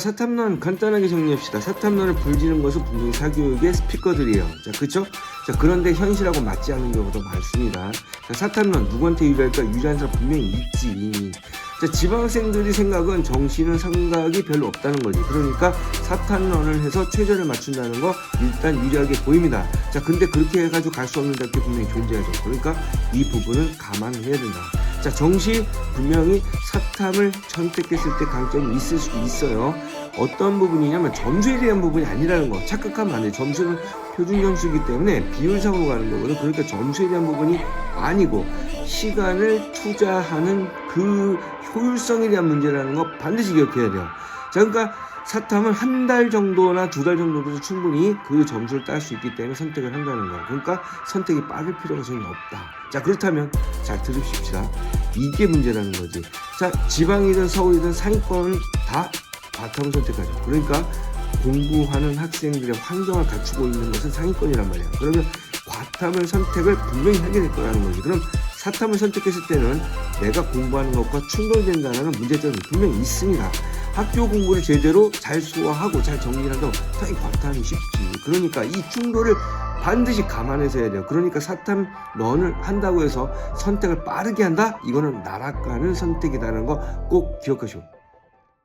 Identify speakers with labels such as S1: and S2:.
S1: 사탐론 간단하게 정리합시다. 사탐론을 불지는 것은 분명히 사교육의 스피커들이에요. 자, 그쵸? 자, 그런데 현실하고 맞지 않는 경우도 많습니다. 자, 사탐론 누구한테 유리할까? 유리한 사람 분명히 있지. 자, 지방생들이 생각은 정시는 생각이 별로 없다는 거지. 그러니까 사탐론을 해서 최저를 맞춘다는 거 일단 유리하게 보입니다. 자, 근데 그렇게 해가지고 갈 수 없는 대학교 분명히 존재하죠. 그러니까 이 부분을 감안해야 된다. 자, 정시 분명히 사탐을 선택했을 때 강점이 있을 수 있어요. 어떤 부분이냐면 점수에 대한 부분이 아니라는 거. 착각하면 안 돼. 점수는 표준 점수이기 때문에 비율상으로 가는 거거든. 그러니까 점수에 대한 부분이 아니고 시간을 투자하는 그 효율성에 대한 문제라는 거 반드시 기억해야 돼요. 자, 그러니까 사탐은 한달 정도나 두 달 정도도 충분히 그 점수를 딸 수 있기 때문에 선택을 한다는 거예요. 그러니까 선택이 빠를 필요가 전혀 없다. 자, 그렇다면 잘 들으십시다. 이게 문제라는 거지. 자, 지방이든 서울이든 상위권은 다 바텀을 선택하죠. 그러니까 공부하는 학생들의 환경을 갖추고 있는 것은 상위권이란 말이야. 그러면 과탐을 선택을 분명히 하게 될 거라는 거지. 그럼 사탐을 선택했을 때는 내가 공부하는 것과 충돌된다는 문제점이 분명히 있습니다. 학교 공부를 제대로 잘 소화하고 잘 정리를 한다고 당연히 과탐이 쉽지. 그러니까 이 충돌을 반드시 감안해서 해야 돼요. 그러니까 사탐 런을 한다고 해서 선택을 빠르게 한다? 이거는 나락가는 선택이라는 거 꼭 기억하시오.